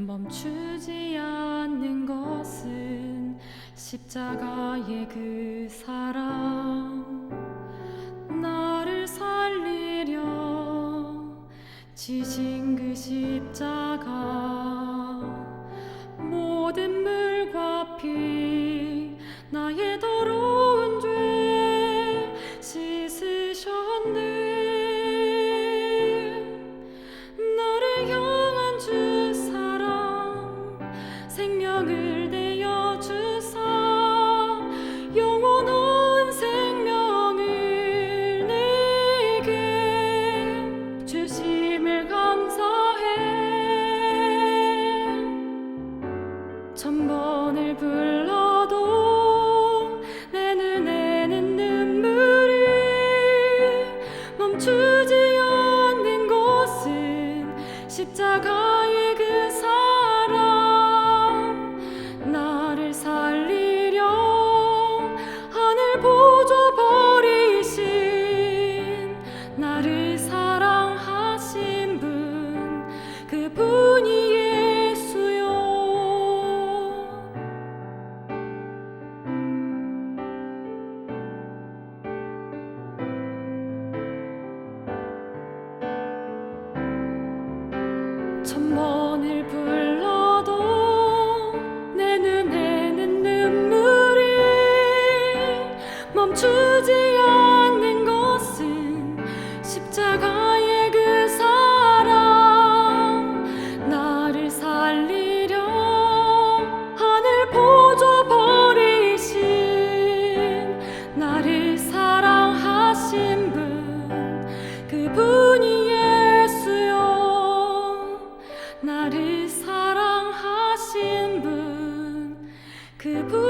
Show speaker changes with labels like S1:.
S1: 멈추지 않는 것은 십자가의 그 사랑. 나를 살리려 지신 그 십자가. 모든 물과 피 나의 멈추지 않는 것은 십자가 천번을 불 くぶ